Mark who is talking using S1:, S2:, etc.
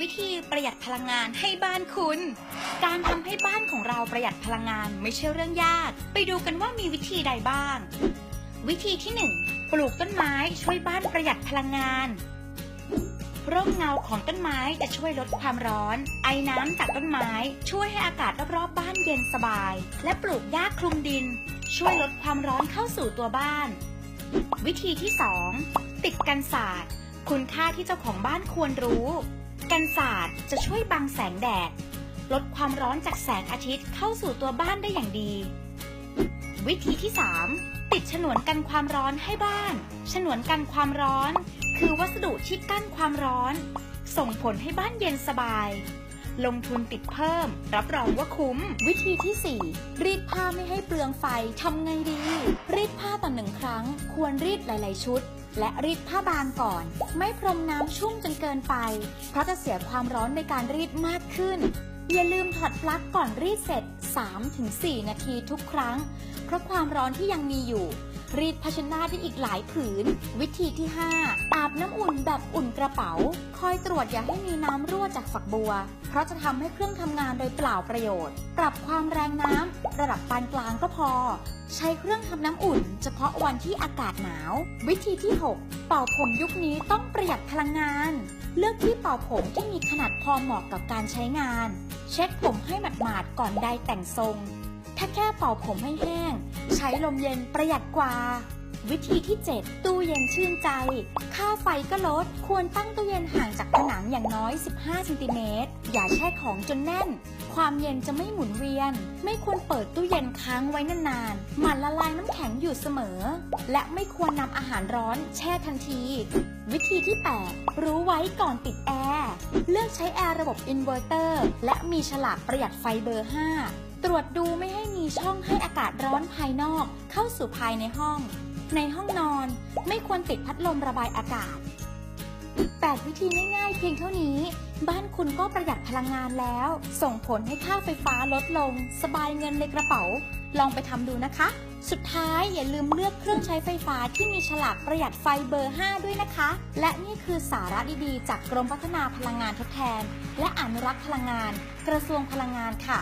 S1: วิธีประหยัดพลังงานให้บ้านคุณ การทำให้บ้านของเราประหยัดพลังงานไม่ใช่เรื่องยาก ไปดูกันว่ามีวิธีใดบ้าง วิธีที่ 1 ปลูกต้นไม้ช่วยบ้านประหยัดพลังงานร่มเงาของต้นไม้จะช่วยลดความร้อน ไอน้ำจากต้นไม้ช่วยให้อากาศรอบๆบ้านเย็นสบาย และปลูกหญ้าคลุมดิน ช่วยลดความร้อนเข้าสู่ตัวบ้าน วิธีที่ 2 ติดกันศาสตร์ คุณค่าที่เจ้าของบ้านควรรู้ กันศาสตร์จะช่วยบังแสงแดด ลดความร้อนจากแสงอาทิตย์เข้าสู่ตัวบ้านได้อย่างดี วิธีที่ 3 ติดฉนวนกันความร้อนให้บ้าน ฉนวนกันความร้อน คือวัสดุที่กั้นความร้อน ส่งผลให้บ้านเย็นสบาย ลงทุนติดเพิ่ม รับรองว่าคุ้ม วิธีที่ 4 รีดผ้าไม่ให้เปลืองไฟทำไงดี รีดผ้าต่อหนึ่งครั้ง ควรรีดหลาย ๆ ชุด และรีดผ้าบางก่อน ไม่พรมน้ำชุ่มจนเกินไป เพราะจะเสียความร้อนในการรีดมากขึ้น อย่าลืมถอดปลั๊กก่อนรีดเสร็จ 3-4 นาทีทุกครั้ง เพราะความร้อนที่ยังมีอยู่ รีดภาชนะได้อีกหลายผืน วิธีที่ 5 อาบน้ำอุ่นแบบอุ่นกระเป๋า คอยตรวจอย่าให้มีน้ำรั่วจากฝักบัว เพราะจะทำให้เครื่องทำงานโดยเปล่าประโยชน์ ปรับความแรงน้ำระดับปานกลางก็พอ ใช้เครื่องทำน้ำอุ่น เฉพาะวันที่อากาศหนาว วิธีที่ 6 เป่าผมยุคนี้ต้องประหยัดพลังงาน เลือกที่เป่าผมที่มีขนาดพอเหมาะกับการใช้งาน เช็ดผมให้หมาดๆก่อนใดแต่งทรง ถ้าแค่เป่าผมให้แห้ง ใช้ลมเย็นประหยัดกว่า วิธีที่ 7 ตู้เย็นชื่นใจ ค่าไฟก็ลด ควรตั้งตู้เย็นห่างจากผนังอย่างน้อย 15ซนติเมตรอย่าแช่ของจนแน่น ความเย็นจะไม่หมุนเวียน ไม่ควรเปิดตู้เย็นค้างไว้นานๆหมั่นละลายน้ำแข็งอยู่เสมอ และไม่ควรนำอาหารร้อนแช่ทันทีวิธีที่ 8 รู้ไว้ก่อนติดแอร์ เลือกใช้แอร์ระบบอินเวอร์เตอร์ และมีฉลากประหยัดไฟเบอร์ 5 ตรวจดูไม่ให้มีช่องให้อากาศร้อนภายนอกเข้าสู่ภายในห้อง ในห้องนอนไม่ควรติดพัดลมระบายอากาศ 8 วิธีง่ายๆ เพียงเท่านี้ บ้านคุณก็ประหยัดพลังงานแล้ว ส่งผลให้ค่าไฟฟ้าลดลง สบายเงินในกระเป๋า ลองไปทำดูนะคะ สุดท้ายอย่าลืมเลือกเครื่องใช้ไฟฟ้าที่มีฉลากประหยัดไฟเบอร์ 5 ด้วยนะคะ และนี่คือสาระดีๆ จากกรมพัฒนาพลังงานทดแทน และอนุรักษ์พลังงาน กระทรวงพลังงานค่ะ